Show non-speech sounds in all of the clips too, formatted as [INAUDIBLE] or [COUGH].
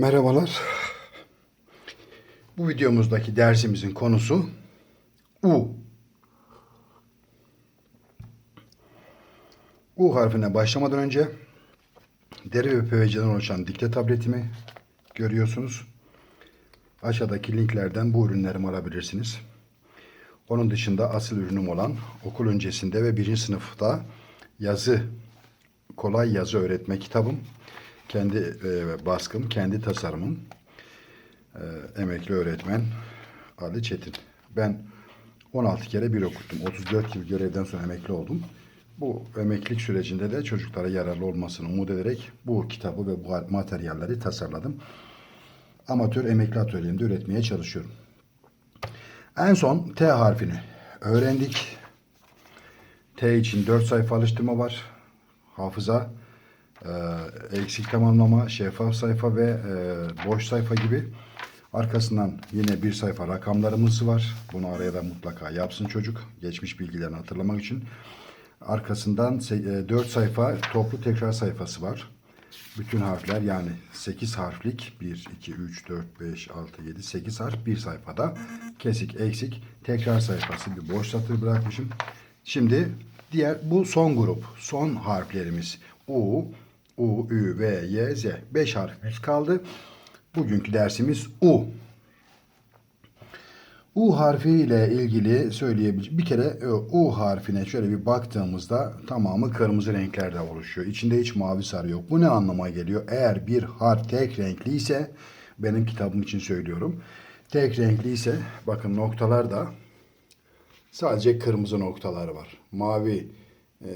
Merhabalar. Bu videomuzdaki dersimizin konusu U. U harfine başlamadan önce deri ve PVC'den oluşan dikte tabletimi görüyorsunuz. Aşağıdaki linklerden bu ürünlerimi alabilirsiniz. Onun dışında asıl ürünüm olan okul öncesinde ve birinci sınıfta yazı, kolay yazı öğretme kitabım. Kendi e, baskım, kendi tasarımım. E, emekli öğretmen Ali Çetin. Ben 16 kere bir okuttum. 34 yıl görevden sonra emekli oldum. Bu emeklilik sürecinde de çocuklara yararlı olmasını umut ederek bu kitabı ve bu materyalleri tasarladım. Amatör emekli atölyemde üretmeye çalışıyorum. En son T harfini öğrendik. T için 4 sayfa alıştırma var. Hafıza, e, eksik tamamlama, şeffaf sayfa ve e, boş sayfa gibi. Arkasından yine bir sayfa rakamlarımız var. Bunu araya da mutlaka yapsın çocuk. Geçmiş bilgilerini hatırlamak için. Arkasından 4 sayfa toplu tekrar sayfası var. Bütün harfler yani 8 harflik 1, 2, 3, 4, 5, 6, 7, 8 harf bir sayfada. Kesik, eksik, tekrar sayfası bir boş satır bırakmışım. Şimdi diğer bu son grup. Son harflerimiz U, U, Ü, V, Y, Z. 5 harfimiz kaldı. Bugünkü dersimiz U. U harfi ile ilgili söyleyebileceğim. Bir kere e, U harfine şöyle bir baktığımızda tamamı kırmızı renklerde oluşuyor. İçinde hiç mavi sarı yok. Bu ne anlama geliyor? Eğer bir harf tek renkli ise benim kitabım için söylüyorum. Tek renkli ise bakın noktalar da sadece kırmızı noktalar var. Mavi,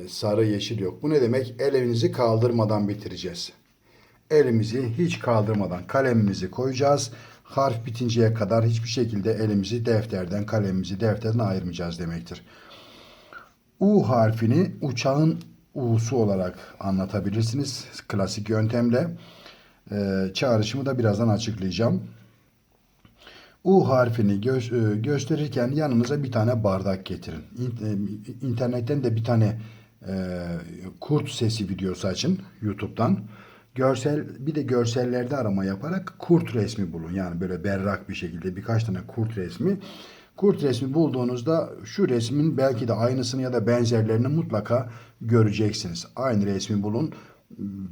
sarı, yeşil yok. Bu ne demek? Elinizi kaldırmadan bitireceğiz. Elimizi hiç kaldırmadan kalemimizi koyacağız. Harf bitinceye kadar hiçbir şekilde elimizi defterden, kalemimizi defterden ayırmayacağız demektir. U harfini uçağın U'su olarak anlatabilirsiniz. Klasik yöntemle. Ee, çağrışımı da birazdan açıklayacağım. U harfini gö- e, gösterirken yanınıza bir tane bardak getirin. İn- e, İnternetten de bir tane e, kurt sesi videosu açın YouTube'dan. Görsel bir de görsellerde arama yaparak kurt resmi bulun. Yani böyle berrak bir şekilde birkaç tane kurt resmi. Kurt resmi bulduğunuzda şu resmin belki de aynısını ya da benzerlerini mutlaka göreceksiniz. Aynı resmi bulun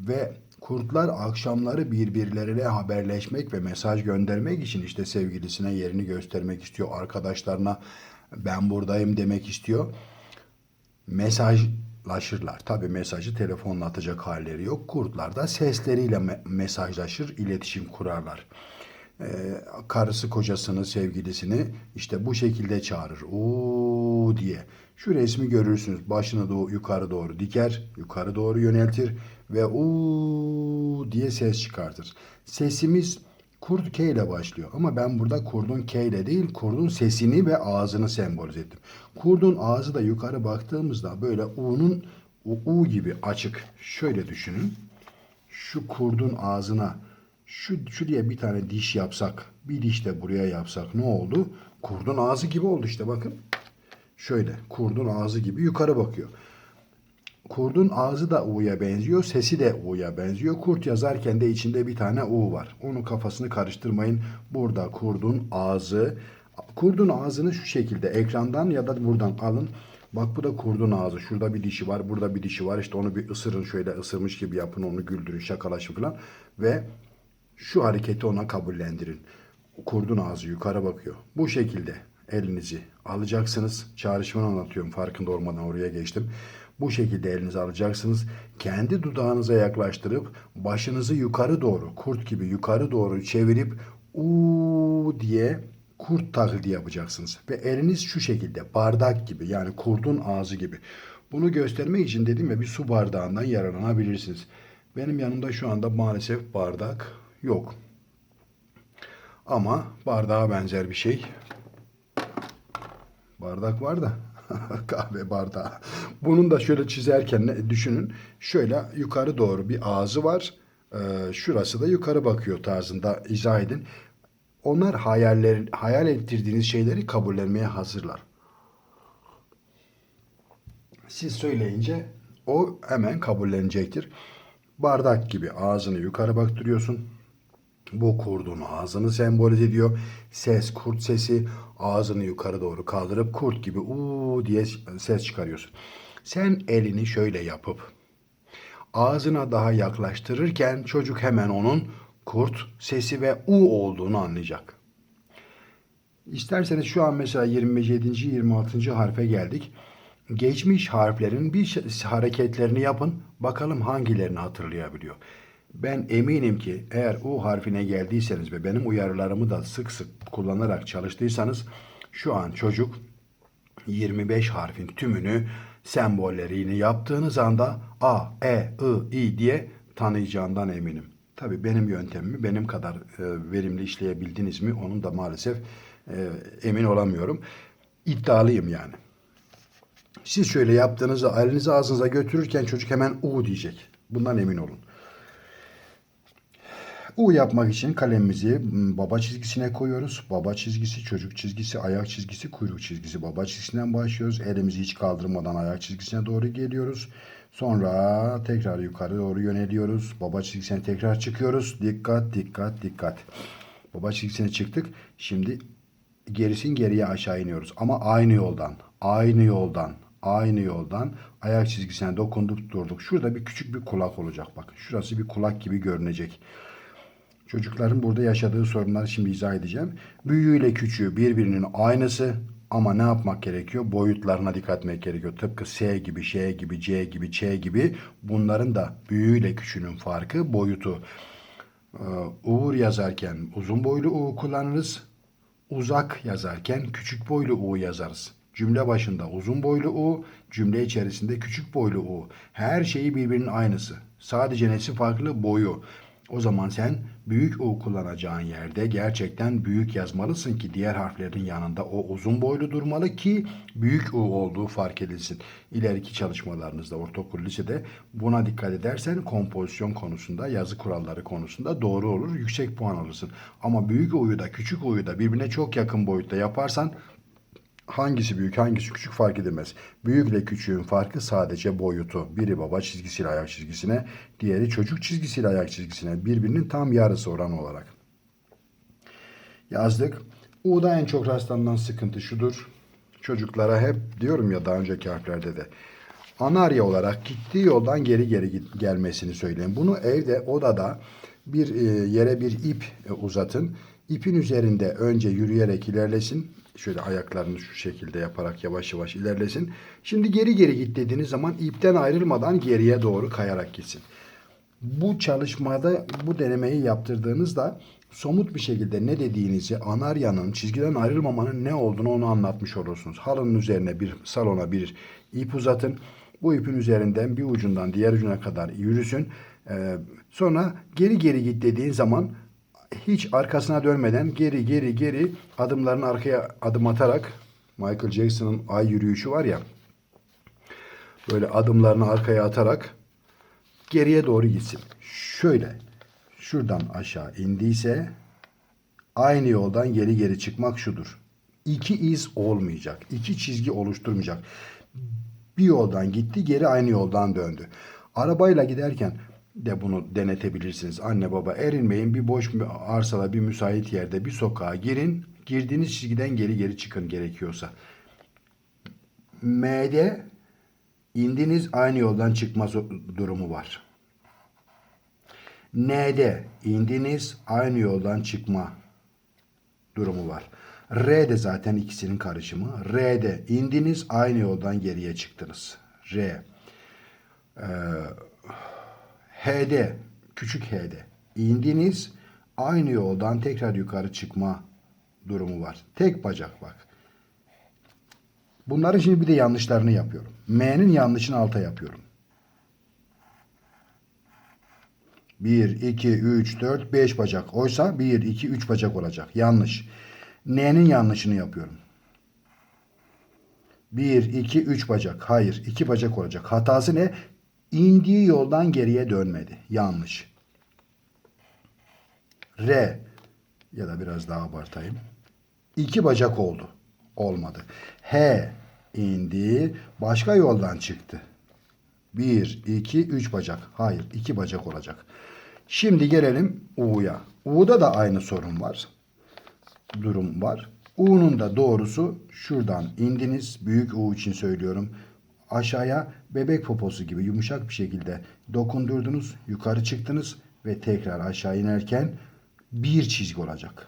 ve kurtlar akşamları birbirleriyle haberleşmek ve mesaj göndermek için işte sevgilisine yerini göstermek istiyor. Arkadaşlarına ben buradayım demek istiyor mesajlaşırlar. Tabi mesajı telefonla atacak halleri yok. Kurtlar da sesleriyle me- mesajlaşır, iletişim kurarlar. Ee, karısı kocasını, sevgilisini işte bu şekilde çağırır. Oo diye. Şu resmi görürsünüz. Başını doğu, yukarı doğru diker, yukarı doğru yöneltir ve uuu diye ses çıkartır. Sesimiz Kurt K ile başlıyor. Ama ben burada kurdun K ile değil, kurdun sesini ve ağzını sembolize ettim. Kurdun ağzı da yukarı baktığımızda böyle U'nun U, U gibi açık. Şöyle düşünün. Şu kurdun ağzına şu şuraya bir tane diş yapsak, bir diş de buraya yapsak ne oldu? Kurdun ağzı gibi oldu işte bakın. Şöyle kurdun ağzı gibi yukarı bakıyor. Kurdun ağzı da U'ya benziyor, sesi de U'ya benziyor. Kurt yazarken de içinde bir tane U var. Onun kafasını karıştırmayın. Burada kurdun ağzı. Kurdun ağzını şu şekilde ekrandan ya da buradan alın. Bak bu da kurdun ağzı. Şurada bir dişi var, burada bir dişi var. İşte onu bir ısırın şöyle ısırmış gibi yapın, onu güldürün, şakalaşın falan. Ve şu hareketi ona kabullendirin. Kurdun ağzı yukarı bakıyor. Bu şekilde elinizi alacaksınız. Çağrışımını anlatıyorum farkında olmadan oraya geçtim. Bu şekilde elinizi alacaksınız. Kendi dudağınıza yaklaştırıp başınızı yukarı doğru kurt gibi yukarı doğru çevirip u diye kurt taklidi yapacaksınız. Ve eliniz şu şekilde bardak gibi yani kurdun ağzı gibi. Bunu göstermek için dedim ya bir su bardağından yararlanabilirsiniz. Benim yanımda şu anda maalesef bardak yok. Ama bardağa benzer bir şey. Bardak var da [LAUGHS] kahve bardağı. Bunun da şöyle çizerken ne- düşünün. Şöyle yukarı doğru bir ağzı var. Ee, şurası da yukarı bakıyor tarzında izah edin. Onlar hayaller, hayal ettirdiğiniz şeyleri kabullenmeye hazırlar. Siz söyleyince o hemen kabullenecektir. Bardak gibi ağzını yukarı baktırıyorsun. Bu kurdun ağzını sembolize ediyor. Ses kurt sesi ağzını yukarı doğru kaldırıp kurt gibi uuu diye ses çıkarıyorsun. Sen elini şöyle yapıp ağzına daha yaklaştırırken çocuk hemen onun kurt sesi ve u olduğunu anlayacak. İsterseniz şu an mesela 27. 26. harfe geldik. Geçmiş harflerin bir şey- hareketlerini yapın. Bakalım hangilerini hatırlayabiliyor. Ben eminim ki eğer U harfine geldiyseniz ve benim uyarılarımı da sık sık kullanarak çalıştıysanız şu an çocuk 25 harfin tümünü sembollerini yaptığınız anda A, E, I, I diye tanıyacağından eminim. Tabii benim yöntemimi benim kadar e, verimli işleyebildiniz mi onun da maalesef e, emin olamıyorum. İddialıyım yani. Siz şöyle yaptığınızda elinizi ağzınıza götürürken çocuk hemen U diyecek. Bundan emin olun. U yapmak için kalemimizi m, baba çizgisine koyuyoruz. Baba çizgisi, çocuk çizgisi, ayak çizgisi, kuyruk çizgisi. Baba çizgisinden başlıyoruz. Elimizi hiç kaldırmadan ayak çizgisine doğru geliyoruz. Sonra tekrar yukarı doğru yöneliyoruz. Baba çizgisine tekrar çıkıyoruz. Dikkat, dikkat, dikkat. Baba çizgisine çıktık. Şimdi gerisin geriye aşağı iniyoruz. Ama aynı yoldan, aynı yoldan, aynı yoldan ayak çizgisine dokunduk durduk. Şurada bir küçük bir kulak olacak bakın. Şurası bir kulak gibi görünecek. Çocukların burada yaşadığı sorunları şimdi izah edeceğim. Büyüğüyle küçüğü birbirinin aynısı ama ne yapmak gerekiyor? Boyutlarına dikkat etmek gerekiyor. Tıpkı S gibi, Ş gibi, C gibi, Ç gibi bunların da büyüğüyle küçüğünün farkı boyutu. Ee, Uğur yazarken uzun boylu U kullanırız. Uzak yazarken küçük boylu U yazarız. Cümle başında uzun boylu U, cümle içerisinde küçük boylu U. Her şeyi birbirinin aynısı. Sadece nesi farklı? Boyu. O zaman sen büyük U kullanacağın yerde gerçekten büyük yazmalısın ki diğer harflerin yanında o uzun boylu durmalı ki büyük U olduğu fark edilsin. İleriki çalışmalarınızda ortaokul lisede buna dikkat edersen kompozisyon konusunda yazı kuralları konusunda doğru olur yüksek puan alırsın. Ama büyük U'yu da küçük U'yu da birbirine çok yakın boyutta yaparsan hangisi büyük hangisi küçük fark edilmez. Büyükle küçüğün farkı sadece boyutu. Biri baba çizgisiyle ayak çizgisine, diğeri çocuk çizgisiyle ayak çizgisine. Birbirinin tam yarısı oran olarak. Yazdık. U'da en çok rastlanan sıkıntı şudur. Çocuklara hep diyorum ya daha önceki harflerde de. Anarya olarak gittiği yoldan geri geri gelmesini söyleyin. Bunu evde odada bir e, yere bir ip e, uzatın. İpin üzerinde önce yürüyerek ilerlesin. Şöyle ayaklarını şu şekilde yaparak yavaş yavaş ilerlesin. Şimdi geri geri git dediğiniz zaman ipten ayrılmadan geriye doğru kayarak gitsin. Bu çalışmada bu denemeyi yaptırdığınızda somut bir şekilde ne dediğinizi anaryanın çizgiden ayrılmamanın ne olduğunu onu anlatmış olursunuz. Halının üzerine bir salona bir ip uzatın. Bu ipin üzerinden bir ucundan diğer ucuna kadar yürüsün. Ee, sonra geri geri git dediğin zaman hiç arkasına dönmeden geri geri geri adımlarını arkaya adım atarak Michael Jackson'ın ay yürüyüşü var ya böyle adımlarını arkaya atarak geriye doğru gitsin. Şöyle şuradan aşağı indiyse aynı yoldan geri geri çıkmak şudur. İki iz olmayacak. iki çizgi oluşturmayacak. Bir yoldan gitti geri aynı yoldan döndü. Arabayla giderken de bunu denetebilirsiniz. Anne baba erinmeyin bir boş arsada bir müsait yerde bir sokağa girin. Girdiğiniz çizgiden geri geri çıkın gerekiyorsa. M'de indiniz aynı yoldan çıkma durumu var. N'de indiniz aynı yoldan çıkma durumu var. R'de zaten ikisinin karışımı. R'de indiniz aynı yoldan geriye çıktınız. R. Ee, H'de küçük H'de indiniz aynı yoldan tekrar yukarı çıkma durumu var. Tek bacak bak. Bunların şimdi bir de yanlışlarını yapıyorum. M'nin yanlışını alta yapıyorum. 1, 2, 3, 4, 5 bacak. Oysa 1, 2, 3 bacak olacak. Yanlış. N'nin yanlışını yapıyorum. 1, 2, 3 bacak. Hayır, 2 bacak olacak. Hatası ne? İndiği yoldan geriye dönmedi. Yanlış. R ya da biraz daha abartayım. 2 bacak oldu. Olmadı. H indi, başka yoldan çıktı. 1, 2, 3 bacak. Hayır, 2 bacak olacak. Şimdi gelelim U'ya. U'da da aynı sorun var. Durum var. U'nun da doğrusu şuradan indiniz. Büyük U için söylüyorum. Aşağıya bebek poposu gibi yumuşak bir şekilde dokundurdunuz. Yukarı çıktınız ve tekrar aşağı inerken bir çizgi olacak.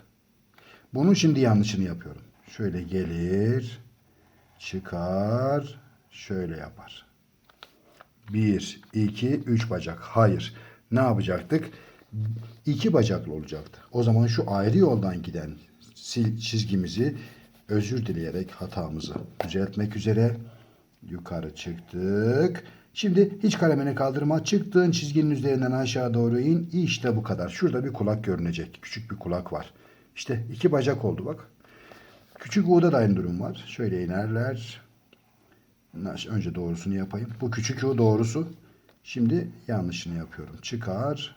Bunun şimdi yanlışını yapıyorum. Şöyle gelir, çıkar, şöyle yapar. Bir, iki, üç bacak. Hayır. Ne yapacaktık? İki bacaklı olacaktı. O zaman şu ayrı yoldan giden çizgimizi özür dileyerek hatamızı düzeltmek üzere yukarı çıktık. Şimdi hiç kalemini kaldırma. Çıktığın çizginin üzerinden aşağı doğru in. İşte bu kadar. Şurada bir kulak görünecek. Küçük bir kulak var. İşte iki bacak oldu bak. Küçük U'da da aynı durum var. Şöyle inerler. Önce doğrusunu yapayım. Bu küçük U doğrusu. Şimdi yanlışını yapıyorum. Çıkar.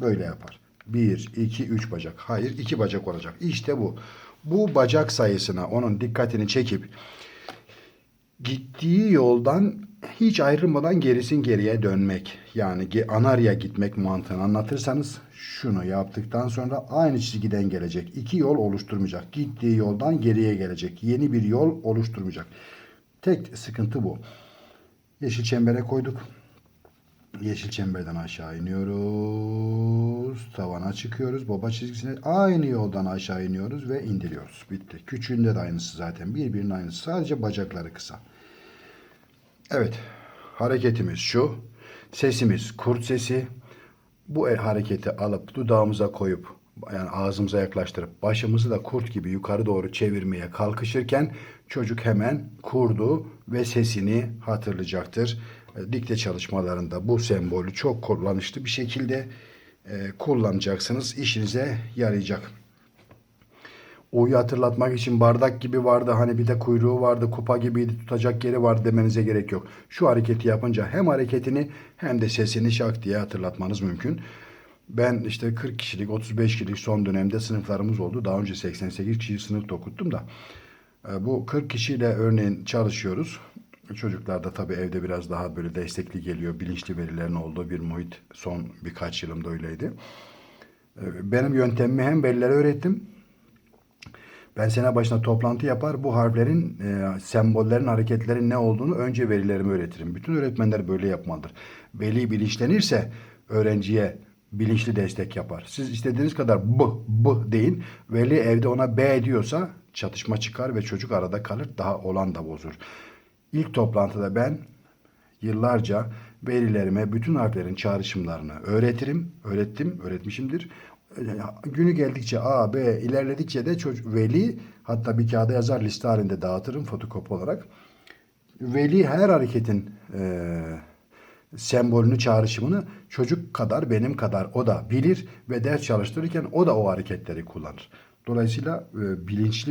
Böyle yapar. 1, 2, 3 bacak. Hayır 2 bacak olacak. İşte bu. Bu bacak sayısına onun dikkatini çekip gittiği yoldan hiç ayrılmadan gerisin geriye dönmek. Yani Anarya gitmek mantığını anlatırsanız şunu yaptıktan sonra aynı çizgiden gelecek. İki yol oluşturmayacak. Gittiği yoldan geriye gelecek. Yeni bir yol oluşturmayacak. Tek sıkıntı bu. Yeşil çembere koyduk. Yeşil çemberden aşağı iniyoruz. Tavana çıkıyoruz. Baba çizgisine aynı yoldan aşağı iniyoruz ve indiriyoruz. Bitti. Küçüğünde de aynısı zaten. Birbirinin aynısı. Sadece bacakları kısa. Evet. Hareketimiz şu. Sesimiz kurt sesi. Bu el hareketi alıp dudağımıza koyup yani ağzımıza yaklaştırıp başımızı da kurt gibi yukarı doğru çevirmeye kalkışırken çocuk hemen kurdu ve sesini hatırlayacaktır. Dikte çalışmalarında bu sembolü çok kullanışlı bir şekilde e, kullanacaksınız. İşinize yarayacak. O'yu hatırlatmak için bardak gibi vardı hani bir de kuyruğu vardı kupa gibiydi tutacak yeri vardı demenize gerek yok. Şu hareketi yapınca hem hareketini hem de sesini şak diye hatırlatmanız mümkün. Ben işte 40 kişilik 35 kişilik son dönemde sınıflarımız oldu. Daha önce 88 kişilik sınıf okuttum da. E, Bu 40 kişiyle örneğin çalışıyoruz. Çocuklar da tabii evde biraz daha böyle destekli geliyor. Bilinçli verilerin olduğu bir muhit son birkaç yılımda öyleydi. E, Benim yöntemimi hem velilere öğrettim ben sene başına toplantı yapar bu harflerin, e, sembollerin, hareketlerin ne olduğunu önce velilerime öğretirim. Bütün öğretmenler böyle yapmalıdır. Veli bilinçlenirse öğrenciye bilinçli destek yapar. Siz istediğiniz kadar b, b deyin. Veli evde ona b diyorsa çatışma çıkar ve çocuk arada kalır. Daha olan da bozur. İlk toplantıda ben yıllarca velilerime bütün harflerin çağrışımlarını öğretirim. Öğrettim, öğretmişimdir. Günü geldikçe A, B ilerledikçe de çocuk, veli hatta bir kağıda yazar liste halinde dağıtırım fotokopi olarak. Veli her hareketin e, sembolünü, çağrışımını çocuk kadar, benim kadar o da bilir ve ders çalıştırırken o da o hareketleri kullanır. Dolayısıyla e, bilinçli